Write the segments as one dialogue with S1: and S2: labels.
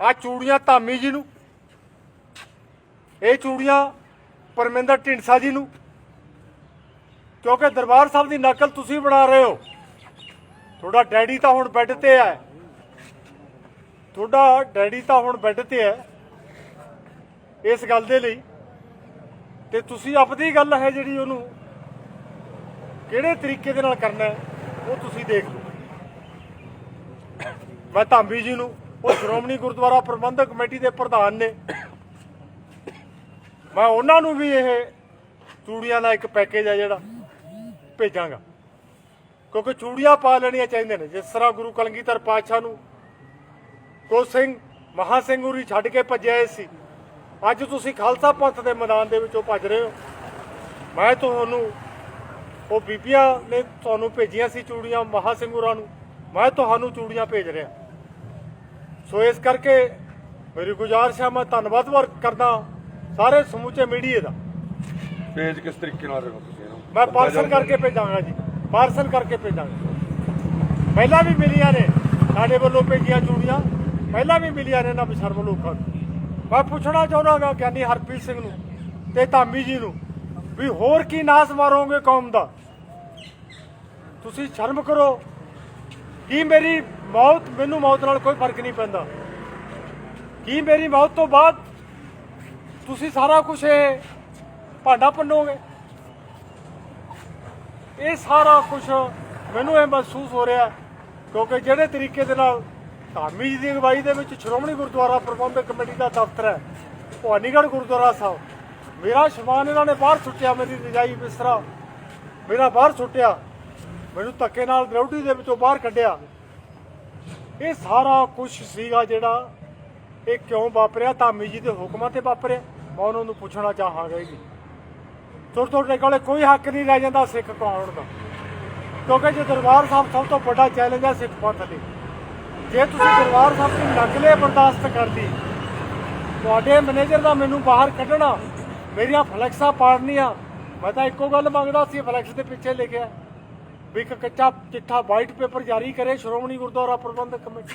S1: ਆ ਚੂੜੀਆਂ ਧਾਮੀ ਜੀ ਨੂੰ। ਇਹ ਚੂੜੀਆਂ ਪਰਮਿੰਦਰ ਢਿੰਡਸਾ ਜੀ ਨੂੰ। ਕਿਉਂਕਿ ਦਰਬਾਰ ਸਾਹਿਬ ਦੀ ਨਕਲ ਤੁਸੀਂ ਬਣਾ ਰਹੇ ਹੋ। ਤੁਹਾਡਾ ਡੈਡੀ ਤਾਂ ਹੁਣ ਬੈੱਡ ਤੇ ਹੈ। ਤੁਹਾਡਾ ਡੈਡੀ ਤਾਂ ਹੁਣ ਬੈੱਡ ਤੇ ਹੈ। ਇਸ ਗੱਲ ਦੇ ਲਈ ਤੇ ਤੁਸੀਂ ਆਪਣੀ ਗੱਲ ਹੈ ਜਿਹੜੀ ਉਹਨੂੰ ਕਿਹੜੇ ਤਰੀਕੇ ਦੇ ਨਾਲ ਕਰਨਾ ਉਹ ਤੁਸੀਂ ਦੇਖ ਲਓ। ਮੈਂ ਧਾਂਬੀ ਜੀ ਨੂੰ ਉਹ ਸ਼੍ਰੋਮਣੀ ਗੁਰਦੁਆਰਾ ਪ੍ਰਬੰਧਕ ਕਮੇਟੀ ਦੇ ਪ੍ਰਧਾਨ ਨੇ। ਮੈਂ ਉਹਨਾਂ ਨੂੰ ਵੀ ਇਹ ਚੂੜੀਆਂ ਦਾ ਇੱਕ ਪੈਕੇਜ ਹੈ ਜਿਹੜਾ ਭੇਜਾਂਗਾ। ਕਿਉਂਕਿ ਚੂੜੀਆਂ ਪਾ ਲੈਣੀਆਂ ਚਾਹੀਦੀਆਂ ਨੇ। ਜਿਸ ਤਰ੍ਹਾਂ ਗੁਰੂ ਕਲਗੀਧਰ ਪਾਤਸ਼ਾਹ ਨੂੰ ਕੋ ਸਿੰਘ, ਮਹਾ ਸਿੰਘ ਉਰੀ ਛੱਡ ਕੇ ਭੱਜਿਆ ਸੀ। ਅੱਜ ਤੁਸੀਂ ਖਾਲਸਾ ਪੰਥ ਦੇ ਮੈਦਾਨ ਦੇ ਵਿੱਚੋਂ ਭੱਜ ਰਹੇ ਹੋ। ਮੈਂ ਤੁਹਾਨੂੰ, ਉਹ ਬੀਬੀਆਂ ਨੇ ਤੁਹਾਨੂੰ ਭੇਜੀਆਂ ਸੀ ਚੂੜੀਆਂ, ਮਹਾ ਸਿੰਘੂਰਾਂ ਨੂੰ। ਮੈਂ ਤੁਹਾਨੂੰ ਚੂੜੀਆਂ ਭੇਜ ਰਿਹਾ। ਸੋ ਇਸ ਕਰਕੇ ਮੇਰੀ ਗੁਜ਼ਾਰਿਸ਼ ਹੈ ਮੈਂ ਧੰਨਵਾਦ ਵਰ ਕਰਦਾ ਸਾਰੇ ਸਮੂਚੇ ਮੀਡੀਆ ਦਾ।
S2: ਪੇਜ ਕਿਸ ਤਰੀਕੇ ਨਾਲ ਰੱਖੋ ਤੁਸੀਂ ਇਹਨੂੰ?
S1: ਮੈਂ ਪਾਰਸਲ ਕਰਕੇ ਭੇਜਾਂਗਾ ਜੀ। ਪਾਰਸਲ ਕਰਕੇ ਭੇਜਾਂਗਾ। ਪਹਿਲਾਂ ਵੀ ਮਿਲੀਆਂ ਨੇ ਸਾਡੇ ਵੱਲੋਂ ਭੇਜੀਆਂ ਚੂੜੀਆਂ। ਪਹਿਲਾਂ ਵੀ ਮਿਲੀਆਂ ਨੇ ਨਾ ਬਸ਼ਰਮ ਲੋਕਾਂ ਨੂੰ। ਮੈਂ ਪੁੱਛਣਾ ਚਾਹੁੰਦਾਗਾ ਗਿਆਨੀ ਹਰਪ੍ਰੀਤ ਸਿੰਘ ਨੂੰ ਤੇ ਧਾਮੀ ਜੀ ਨੂੰ ਵੀ ਹੋਰ ਕੀ ਨਾਸ ਮਾਰੋਗੇ ਕੌਮ ਦਾ? ਤੁਸੀਂ ਸ਼ਰਮ ਕਰੋ। ਕੀ ਮੇਰੀ ਮੌਤ, ਮੈਨੂੰ ਮੌਤ ਨਾਲ ਕੋਈ ਫ਼ਰਕ ਨਹੀਂ ਪੈਂਦਾ। ਕੀ ਮੇਰੀ ਮੌਤ ਤੋਂ ਬਾਅਦ ਤੁਸੀਂ ਸਾਰਾ ਕੁਝ ਇਹ ਭਾਂਡਾ ਪੰਨੋਗੇ ਇਹ ਸਾਰਾ ਕੁਝ ਮੈਨੂੰ ਇਹ ਮਹਿਸੂਸ ਹੋ ਰਿਹਾ, ਕਿਉਂਕਿ ਜਿਹੜੇ ਤਰੀਕੇ ਦੇ ਨਾਲ ਧਾਮੀ ਜੀ ਦੀ ਅਗਵਾਈ ਦੇ ਵਿੱਚ ਸ਼੍ਰੋਮਣੀ ਗੁਰਦੁਆਰਾ ਪ੍ਰਬੰਧਕ ਕਮੇਟੀ ਦਾ ਦਫ਼ਤਰ ਹੈ ਭਵਾਨੀਗੜ੍ਹ ਗੁਰਦੁਆਰਾ ਸਾਹਿਬ। ਮੇਰਾ ਸਮਾਨ ਇਹਨਾਂ ਨੇ ਬਾਹਰ ਸੁੱਟਿਆ, ਮੇਰੀ ਰਜਾਈ ਬਿਸਤਰਾ ਮੇਰਾ ਬਾਹਰ ਸੁੱਟਿਆ। ਮੈਨੂੰ ਧੱਕੇ ਨਾਲ ਡਿਊਟੀ ਦੇ ਵਿੱਚੋਂ ਬਾਹਰ ਕੱਢਿਆ। ਇਹ ਸਾਰਾ ਕੁਝ ਸੀਗਾ ਜਿਹੜਾ ਇਹ ਕਿਉਂ ਵਾਪਰਿਆ? ਧਾਮੀ ਜੀ ਦੇ ਹੁਕਮਾਂ ਤੇ ਵਾਪਰਿਆ। ਮੈਂ ਉਹਨਾਂ ਨੂੰ ਪੁੱਛਣਾ ਚਾਹਾਂਗਾ ਜੀ। ਤੁਰ ਤੁਹਾਡੇ ਕੋਲੇ ਕੋਈ ਹੱਕ ਨਹੀਂ ਰਹਿ ਜਾਂਦਾ ਸਿੱਖ ਕਹਾਉਣ ਦਾ। ਕਿਉਂਕਿ ਜੇ ਦਰਬਾਰ ਸਾਹਿਬ ਸਭ ਤੋਂ ਵੱਡਾ ਚੈਲੰਜ ਹੈ ਸਿੱਖ ਪੰਥ ਲਈ ਜੇ ਤੁਸੀਂ ਦਰਬਾਰ ਸਾਹਿਬ ਦੀ ਨਕਲੇ ਬਰਦਾਸ਼ਤ ਕਰਦੀ ਤੁਹਾਡੇ ਮੈਨੇਜਰ ਦਾ ਮੈਨੂੰ ਬਾਹਰ ਕੱਢਣਾ, ਮੇਰੀਆਂ ਫਲੈਕਸਾਂ ਪਾੜਨੀਆਂ, ਮੈਂ ਤਾਂ ਇੱਕੋ ਗੱਲ ਮੰਗਦਾ ਸੀ ਫਲੈਕਸ ਦੇ ਪਿੱਛੇ ਲਿਖਿਆ। ਵੀ ਇੱਕ ਕੱਚਾ ਚਿੱਠਾ ਵਾਈਟ ਪੇਪਰ ਜਾਰੀ ਕਰੇ, ਸ਼੍ਰੋਮਣੀ ਗੁਰਦੁਆਰਾ ਪ੍ਰਬੰਧਕ ਕਮੇਟੀ।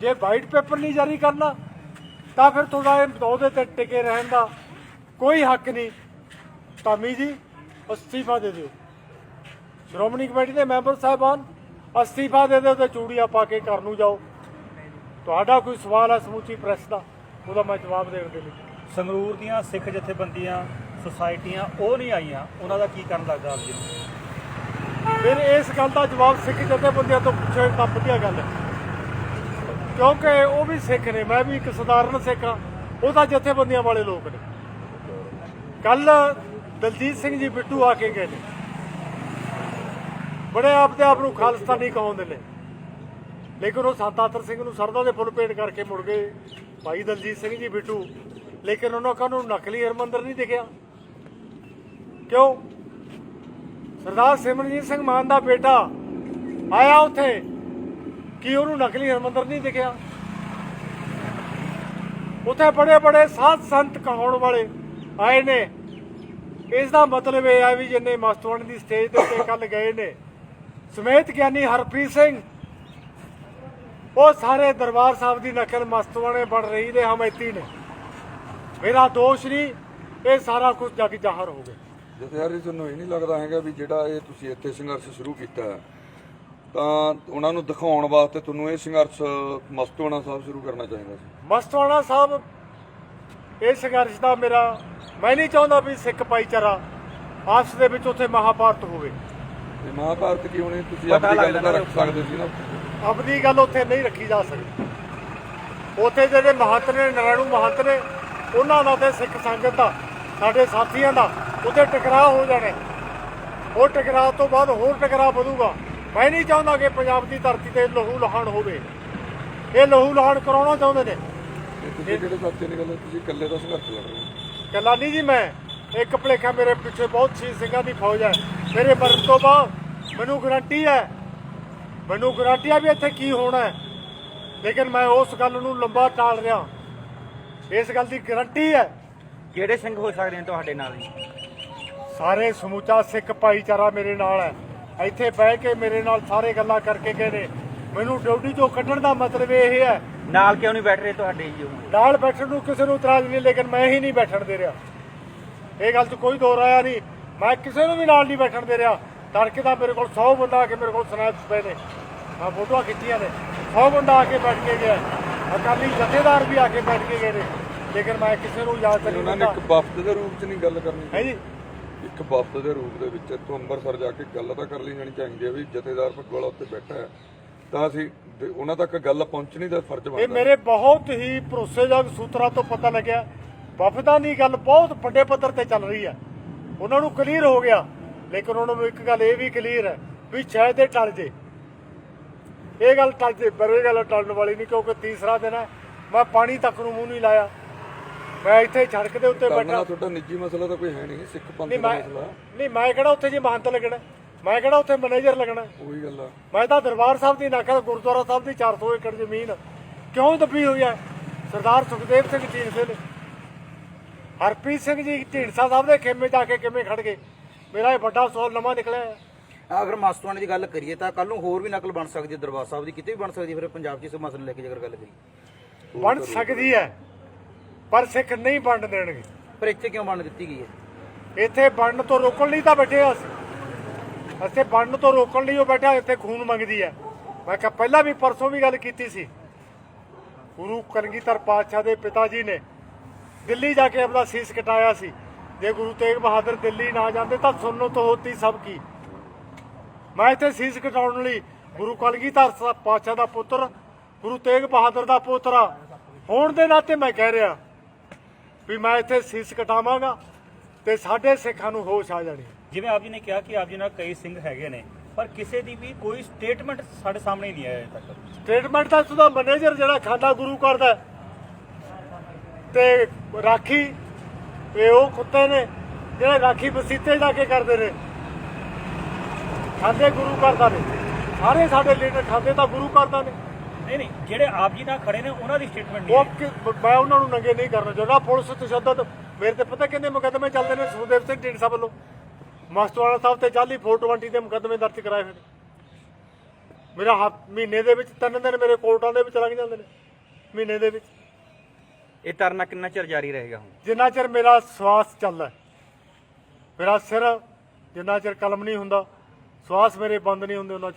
S1: ਜੇ ਵਾਈਟ ਪੇਪਰ ਨਹੀਂ ਜਾਰੀ ਕਰਨਾ, ਤਾਂ ਫਿਰ ਤੁਹਾਡਾ ਇਹ ਉਹਦੇ ਤੇ ਟਿਕੇ ਰਹਿਣ ਦਾ ਕੋਈ ਹੱਕ ਨਹੀਂ। ਧਾਮੀ ਜੀ, ਅਸਤੀਫਾ ਦੇ ਦਿਓ। ਸ਼੍ਰੋਮਣੀ ਕਮੇਟੀ ਦੇ ਮੈਂਬਰ ਸਾਹਿਬਾਨ, ਅਸਤੀਫਾ ਦੇ ਦਿਓ ਤੇ ਚੂੜੀਆਂ ਪਾ ਕੇ ਘਰ ਨੂੰ ਜਾਓ। ਤੁਹਾਡਾ ਕੋਈ ਸਵਾਲ ਹੈ ਸਮੁੱਚੀ ਪ੍ਰੈਸ ਦਾ, ਉਹਦਾ ਮੈਂ ਜਵਾਬ ਦੇਣ ਦੇ ਲਈ।
S3: ਸੰਗਰੂਰ ਦੀਆਂ ਸਿੱਖ ਜਥੇਬੰਦੀਆਂ ਸੁਸਾਇਟੀਆਂ ਉਹ ਨਹੀਂ ਆਈਆਂ। ਉਹਨਾਂ ਦਾ ਕੀ ਕਰਨ ਲੱਗਦਾ ਆਪ ਜੀ
S1: ਫਿਰ ਇਸ ਗੱਲ ਦਾ ਜਵਾਬ ਸਿੱਖ ਜਥੇਬੰਦੀਆਂ ਤੋਂ ਪੁੱਛੇ ਤਾਂ ਵਧੀਆ ਗੱਲ ਹੈ। ਕਿਉਂਕਿ ਉਹ ਵੀ ਸਿੱਖ ਨੇ, ਮੈਂ ਵੀ ਇੱਕ ਸਧਾਰਨ ਸਿੱਖ ਹਾਂ। ਉਹ ਤਾਂ ਜਥੇਬੰਦੀਆਂ ਵਾਲੇ ਲੋਕ ਨੇ। ਕੱਲ ਦਲਜੀਤ ਸਿੰਘ ਜੀ ਬਿੱਟੂ ਆ ਕੇ ਗਏ ਨੇ। ਬੜੇ ਆਪ ਦੇ ਆਪ ਨੂੰ ਖਾਲਸਤਾਨੀ ਕਹਾਉਂਦੇ ਨੇ। ਲੇਕਿਨ ਉਹ ਸਤਾਤਰ ਸਿੰਘ ਨੂੰ ਸਰਦਾ ਦੇ ਫੁੱਲ ਭੇਟ ਕਰਕੇ ਮੁੜ ਗਏ। ਭਾਈ ਦਲਜੀਤ ਸਿੰਘ ਜੀ ਬਿੱਟੂ। ਲੇਕਿਨ ਉਹਨਾਂ ਨੂੰ ਨਕਲੀ ਹਰਮੰਦਰ ਨਹੀਂ ਦਿਖਿਆ। ਕਿਉਂ? ਸਰਦਾਰ ਸਿਮਰਨਜੀਤ ਸਿੰਘ ਮਾਨ ਦਾ ਬੇਟਾ ਆਇਆ ਉੱਥੇ। ਕੀ ਉਹਨੂੰ ਨਕਲੀ ਹਰਮੰਦਰ ਨਹੀਂ ਦਿਖਿਆ? ਉੱਥੇ ਬੜੇ ਬੜੇ ਸਾਧ ਸੰਤ ਕਹਾਉਣ ਵਾਲੇ ਆਏ ਨੇ। ਇਸ ਦਾ ਮਤਲਬ ਇਹ ਹੈ ਵੀ ਜਿੰਨੇ ਮਸਤਵਣ ਦੀ ਸਟੇਜ ਦੇ ਉੱਤੇ ਕੱਲ ਗਏ ਨੇ। ਸਮੇਤ ਗਿਆਨੀ ਹਰਪ੍ਰੀਤ ਸਿੰਘ, ਉਹ ਸਾਰੇ ਦਰਬਾਰ ਸਾਹਿਬ ਦੀ ਨਕਲ ਮਸਤਵਾਣੇ ਬਣ ਰਹੀ ਨੇ ਹਮੈਤੀ ਨੇ। ਮੇਰਾ ਦੋਸ਼ ਨਹੀਂ, ਇਹ ਸਾਰਾ ਕੁਝ ਜਗ ਜ਼ਾਹਰ ਹੋ ਗਿਆ।
S2: ਜਥੇਦਾਰ ਜੀ ਤੁਹਾਨੂੰ ਇਹ ਨਹੀਂ ਲੱਗਦਾ ਹੈਗਾ ਵੀ ਜਿਹੜਾ ਇਹ ਤੁਸੀਂ ਇੱਥੇ ਸੰਘਰਸ਼ ਸ਼ੁਰੂ ਕੀਤਾ ਹੈ, ਤਾਂ ਉਹਨਾਂ ਨੂੰ ਦਿਖਾਉਣ ਵਾਸਤੇ ਤੁਹਾਨੂੰ ਇਹ ਸੰਘਰਸ਼ ਮਸਤੂਆਣਾ ਸਾਹਿਬ ਸ਼ੁਰੂ ਕਰਨਾ ਚਾਹੀਦਾ ਸੀ?
S1: ਮਸਤਵਾਣਾ ਸਾਹਿਬ ਇਹ ਸੰਘਰਸ਼ ਦਾ ਮੇਰਾ ਮੈਂ ਨਹੀਂ ਚਾਹੁੰਦਾ ਵੀ ਸਿੱਖ ਭਾਈਚਾਰਾ ਆਪਸ ਦੇ ਵਿੱਚ ਉੱਥੇ ਮਹਾਭਾਰਤ ਹੋਵੇ।
S2: ਤੇ ਮਹਾਭਾਰਤ ਕਿਉਂ ਨਹੀਂ? ਤੁਸੀਂ ਆਪਣੀ ਗੱਲ ਦਾ ਰੱਖ ਸਕਦੇ ਸੀ ਨਾ।
S1: ਆਪਣੀ ਗੱਲ ਉੱਥੇ ਨਹੀਂ ਰੱਖੀ ਜਾ ਸਕਦੀ। ਉੱਥੇ ਜਿਹੜੇ ਮਹੰਤ ਨੇ ਨਰਾਣੂ ਮਹੰਤ ਨੇ ਉਹਨਾਂ ਦਾ ਤੇ ਸਿੱਖ ਸੰਗਤ ਦਾ ਸਾਡੇ ਸਾਥੀਆਂ ਦਾ ਉੱਥੇ ਟਕਰਾਅ ਹੋ ਜਾਣਾ। ਉਹ ਟਕਰਾਅ ਤੋਂ ਬਾਅਦ ਹੋਰ ਟਕਰਾਅ ਵਧੂਗਾ। ਮੈਂ ਨਹੀਂ ਚਾਹੁੰਦਾ ਕਿ ਪੰਜਾਬ ਦੀ ਧਰਤੀ ਤੇ ਲਹੂ ਲਹਾਨ ਹੋਵੇ। ਇਹ ਲਹੂ ਲਹਾਨ ਕਰਾਉਣਾ ਚਾਹੁੰਦੇ ਨੇ।
S2: ਤੁਸੀਂ ਸਾਥੀ ਨੇ ਗੱਲ ਤੁਸੀਂ ਇਕੱਲੇ ਦਾ ਸੰਘਰਸ਼ ਲੜ ਰਹੇ ਹੋ?
S1: ਕੱਲਾ ਨਹੀਂ ਜੀ ਮੈਂ। ਇੱਕ ਭਲੇਖਾ ਮੇਰੇ ਪਿੱਛੇ ਬਹੁਤ ਸੀ ਸਿੰਘਾਂ ਦੀ ਫੌਜ ਹੈ। ਮੇਰੇ ਮਰਨ ਤੋਂ ਬਾਅਦ ਮੈਨੂੰ ਗਰੰਟੀ ਹੈ। ਮੈਨੂੰ ਗਰੰਟੀ ਹੈ ਵੀ ਇੱਥੇ ਕੀ ਹੋਣਾ ਹੈ। ਲੇਕਿਨ ਮੈਂ ਉਸ ਗੱਲ ਨੂੰ ਲੰਬਾ ਟਾਲ ਰਿਹਾ। ਇਸ ਗੱਲ ਦੀ ਗਰੰਟੀ ਹੈ
S3: ਕਿਹੜੇ ਸਿੰਘ ਹੋ ਸਕਦੇ ਨੇ ਤੁਹਾਡੇ ਨਾਲ? ਜੀ
S1: ਸਾਰੇ ਸਮੂਚਾ ਸਿੱਖ ਭਾਈਚਾਰਾ ਮੇਰੇ ਨਾਲ ਹੈ। ਇੱਥੇ ਬਹਿ ਕੇ ਮੇਰੇ ਨਾਲ ਸਾਰੇ ਗੱਲਾਂ ਕਰਕੇ ਗਏ ਨੇ। ਮੈਨੂੰ ਡਿਊਟੀ ਤੋਂ ਕੱਢਣ ਦਾ ਮਤਲਬ ਇਹ ਹੈ।
S4: ਨਾਲ ਕਿਉਂ ਨਹੀਂ ਬੈਠ ਰਹੇ ਤੁਹਾਡੇ ਜੀ ਉਹ?
S1: ਨਾਲ ਬੈਠਣ ਨੂੰ ਕਿਸੇ ਨੂੰ ਇਤਰਾਜ਼ ਨਹੀਂ ਲੇਕਿਨ ਮੈਂ ਹੀ ਨਹੀਂ ਬੈਠਣ ਦੇ ਰਿਹਾ। ਇਹ ਗੱਲ 'ਚ ਕੋਈ ਦੋ ਰਾਇਆ ਨਹੀਂ। ਮੈਂ ਕਿਸੇ ਨੂੰ ਵੀ ਨਾਲ ਨਹੀਂ ਬੈਠਣ ਦੇ ਰਿਹਾ। ਤੜਕੇ ਦਾ ਮੇਰੇ ਕੋਲ 100 ਬੰਦਾ ਆ ਕੇ ਮੇਰੇ ਕੋਲ ਸਨੈਪਸ ਪਏ ਨੇ। ਮੈਂ ਫੋਟੋਆਂ ਖਿੱਚੀਆਂ ਨੇ। 100 ਬੰਦਾ ਆ ਕੇ ਬੈਠ ਕੇ ਗਿਆ। ਅਕਾਲੀ ਜਥੇਦਾਰ ਵੀ ਆ ਕੇ ਬੈਠ ਕੇ ਗਏ ਨੇ। ਲੇਕਿਨ ਮੈਂ ਕਿਸੇ ਨੂੰ ਯਾਦ ਨਹੀਂ
S2: ਉਹਨਾਂ ਨੇ ਇੱਕ ਵਫਦ ਦੇ ਰੂਪ 'ਚ ਨਹੀਂ ਗੱਲ ਕਰਨੀ
S1: ਹੈ ਜੀ।
S2: ਇੱਕ ਵਫਦ ਦੇ ਰੂਪ ਦੇ ਵਿੱਚ ਤੋਂ ਅੰਮ੍ਰਿਤਸਰ ਜਾ ਕੇ ਗੱਲ ਤਾਂ ਕਰ ਲਈ ਜਾਣੀ ਚਾਹੀਦੀ ਹੈ ਵੀ ਜਥੇਦਾਰ ਭਗਵਾਲਾ ਉੱਤੇ ਬੈਠਾ ਹੈ। ਤਾਂ ਅਸੀਂ ਉਹਨਾਂ ਤੱਕ ਗੱਲ ਪਹੁੰਚਣੀ ਦਾ ਫਰਜ਼
S1: ਇਹ
S2: ਬਣਦਾ
S1: ਮੇਰੇ ਬਹੁਤ ਹੀ ਭਰੋਸੇਯੋਗ ਸੂਤਰਾਂ ਤੋਂ ਪਤਾ ਲੱਗਿਆ। ਵਫਦਾਂ ਦੀ ਗੱਲ ਬਹੁਤ ਵੱਡੇ ਪੱਧਰ ਤੇ ਚੱਲ ਰਹੀ ਹੈ। ਉਹਨਾਂ ਨੂੰ ਕਲੀਅਰ ਹੋ ਗਿਆ। ਲੇਕਿਨ ਉਹਨਾਂ ਨੂੰ ਇੱਕ ਗੱਲ ਇਹ ਵੀ ਕਲੀਅਰ ਹੈ ਵੀ ਸ਼ਾਇਦ ਇਹ ਟਲ ਜੇ। ਇਹ ਗੱਲ ਟਲ ਜੇ ਪਰ ਇਹ ਗੱਲ ਟਲਣ ਵਾਲੀ ਨਹੀਂ ਕਿਉਂਕਿ ਤੀਸਰਾ ਦਿਨ ਹੈ। ਮੈਂ ਪਾਣੀ ਤੱਕ ਨੂੰ ਮੂੰਹ ਨਹੀਂ ਲਾਇਆ। ਮੈਂ ਇੱਥੇ ਸੜਕ ਦੇ ਉੱਤੇ ਬੈਠਾ।
S2: ਤੁਹਾਡਾ ਨਿੱਜੀ ਮਸਲਾ ਤਾਂ ਕੋਈ ਹੈ ਨਹੀਂ ਸਿੱਖ ਪੰਥ ਦਾ ਮਸਲਾ।
S1: ਨਹੀਂ ਮੈਂ ਕਿਹੜਾ ਉੱਥੇ ਜੀ ਮਹੰਤ ਲੱਗਣਾ? ਮੈਂ ਕਿਹੜਾ ਉੱਥੇ ਮੈਨੇਜਰ ਲੱਗਣਾ?
S2: ਉਹੀ ਗੱਲ ਆ।
S1: ਮੈਂ ਤਾਂ ਦਰਬਾਰ ਸਾਹਿਬ ਦੀ ਨਾਕਾ ਗੁਰਦੁਆਰਾ ਸਾਹਿਬ ਦੀ 400 ਏਕੜ ਜ਼ਮੀਨ ਕਿਉਂ ਦੱਬੀ ਹੋਈ ਹੈ ਸਰਦਾਰ ਸੁਖਦੇਵ ਸਿੰਘ ਢੀਂਡਸੇ ਨੇ ਹਰਪ੍ਰੀਤ ਸਿੰਘ ਜੀ ਢੀਂਡਸਾ ਸਾਹਿਬ ਦੇ ਖੇਮੇ ਜਾ ਕੇ ਕਿਵੇਂ ਖੜ ਗਏ? ਮੇਰਾ ਇਹ ਵੱਡਾ ਸਵਾਲ ਨਵਾਂ ਨਿਕਲਿਆ ਹੈ
S4: ਅਗਰ ਮਾਸਟਰਵਾਨੀ ਦੀ ਗੱਲ ਕਰੀਏ ਤਾਂ ਕੱਲ ਨੂੰ ਹੋਰ ਵੀ ਨਕਲ ਬਣ ਸਕਦੀ ਹੈ ਦਰਬਾਰ ਸਾਹਿਬ ਦੀ। ਕਿਤੇ ਵੀ ਬਣ ਸਕਦੀ ਹੈ ਫਿਰ ਪੰਜਾਬ 'ਚ ਇਸ ਮਸਲੇ ਲੈ ਕੇ ਜੇਕਰ ਗੱਲ ਕਰੀਏ।
S1: ਬਣ ਸਕਦੀ ਹੈ। ਪਰ ਸਿੱਖ ਨਹੀਂ ਵੰਡ ਦੇਣਗੇ।
S4: ਪਰ ਇੱਥੇ ਕਿਉਂ ਬਣ ਦਿੱਤੀ ਗਈ ਹੈ?
S1: ਇੱਥੇ ਬਣਨ ਤੋਂ ਰੋਕਣ ਲਈ ਤਾਂ ਬੈਠੇ ਆ ਅਸੀਂ। ਇੱਥੇ ਬਣਨ ਤੋਂ ਰੋਕਣ ਲਈ ਉਹ ਬੈਠਾ ਇੱਥੇ ਖੂਨ ਮੰਗਦੀ ਹੈ। ਮੈਂ ਕਿਹਾ ਪਹਿਲਾਂ ਵੀ ਪਰਸੋਂ ਵੀ ਗੱਲ ਕੀਤੀ ਸੀ। ਗੁਰੂ ਕਲਗੀਧਰ ਪਾਤਸ਼ਾਹ ਦੇ ਪਿਤਾ ਜੀ ਨੇ ਦਿੱਲੀ ਜਾ ਕੇ ਆਪਣਾ ਸੀਸ ਕਟਾਇਆ ਸੀ। ਜੇ ਗੁਰੂ ਤੇਗ ਬਹਾਦਰ ਦਿੱਲੀ ਨਾ ਜਾਂਦੇ ਤਾਂ ਸੁਣਨੋ ਤੋਂ ਹੋਤੀ ਸਭ ਕੀ। ਮੈਂ ਇੱਥੇ ਸੀਸ ਕਟਾਉਣ ਲਈ ਗੁਰੂ ਕਲਗੀਧਰ ਪਾਤਸ਼ਾਹ ਦਾ ਪੁੱਤਰ ਗੁਰੂ ਤੇਗ ਬਹਾਦਰ ਦਾ ਪੋਤਰਾ ਹੋਣ ਦੇ ਨਾਤੇ ਮੈਂ ਕਹਿ ਰਿਹਾ। ਵੀ ਮੈਂ ਇੱਥੇ ਸੀਸ ਕਟਾਵਾਂਗਾ ਤੇ ਸਾਡੇ ਸਿੱਖਾਂ ਨੂੰ ਹੋਸ਼ ਆ ਜਾਣੀ।
S3: ਜਿਵੇਂ ਆਪ ਜੀ ਨੇ ਕਿਹਾ ਕਿ ਆਪ ਜੀ ਨਾਲ ਕਈ ਸਿੰਘ ਹੈਗੇ ਨੇ ਪਰ ਕਿਸੇ ਦੀ ਵੀ ਕੋਈ ਸਟੇਟਮੈਂਟ ਸਾਡੇ ਸਾਹਮਣੇ ਨਹੀਂ ਆਇਆ ਅਜੇ ਤੱਕ।
S1: ਸਟੇਟਮੈਂਟ ਤਾਂ ਸੁਦਾ ਮੈਨੇਜਰ ਜਿਹੜਾ ਖਾਂਦਾ ਗੁਰੂ ਕਰਦਾ। ਤੇ ਰਾਖੀ ਇਹ ਉਹ ਕੁੱਤੇ ਨੇ ਜਿਹੜੇ ਰਾਖੀ ਬਸੀਤੇ ਜਾ ਕੇ ਕਰਦੇ ਨੇ। ਖਾਂਦੇ ਗੁਰੂ ਕਰਦਾ ਨੇ। ਸਾਰੇ ਸਾਡੇ ਲੀਡਰ ਖਾਂਦੇ ਤਾਂ ਗੁਰੂ ਕਰਦਾ ਨੇ।
S3: ਨਹੀਂ ਨਹੀਂ ਜਿਹੜੇ ਆਪ ਜੀ ਨਾਲ ਖੜੇ ਨੇ ਉਹਨਾਂ ਦੀ ਸਟੇਟਮੈਂਟ ਨਹੀਂ
S1: ਉਹ
S3: ਆਈ।
S1: ਕਿ- ਮੈਂ ਉਹਨਾਂ ਨੂੰ ਨੰਗੇ ਨਹੀਂ ਕਰਨਾ ਚਾਹੁੰਦਾ। ਪੁਲਿਸ ਤਸ਼ੱਦਦ ਮੇਰੇ ਤੇ ਪਤਾ ਕਿੰਨੇ ਮੁਕੱਦਮੇ ਚੱਲਦੇ ਨੇ? ਸੁਖਦੇਵ ਸਿੰਘ ਢੀਂਡਸਾ ਵੱਲੋਂ। ਮਸਤਵਾਲਾ ਸਾਹਿਬ ਤੇ ਜਾਲੀ 420 ਦੇ ਮੁਕੱਦਮੇ ਦਰਜ ਕਰਾਏ ਹੋਏ ਨੇ। ਮੇਰਾ ਹੱਥ- ਮਹੀਨੇ ਦੇ ਵਿੱਚ ਤਿੰਨ ਦਿਨ ਮੇਰੇ ਕੋਰਟਾਂ ਦੇ ਵਿੱਚ ਲੱਗ ਜਾਂਦੇ ਨੇ। ਮਹੀਨੇ ਦੇ ਵਿੱਚ।
S4: ਇਹ ਧਰਨਾ ਕਿੰਨਾ ਚਿਰ ਜਾਰੀ ਰਹੇਗਾ ਹੁਣ?
S1: ਜਿੰਨਾ ਚਿਰ ਮੇਰਾ ਸਵਾਸ ਚੱਲਦਾ ਹੈ, ਮੇਰਾ ਸਿਰ ਜਿੰਨਾ ਚਿਰ ਕਲਮ ਨਹੀਂ ਹੁੰਦਾ ਸਵਾਸ ਮੇਰੇ ਬੰਦ ਨਹੀਂ ਹੁੰਦੇ ਉਹਨਾਂ ਚਿਰ।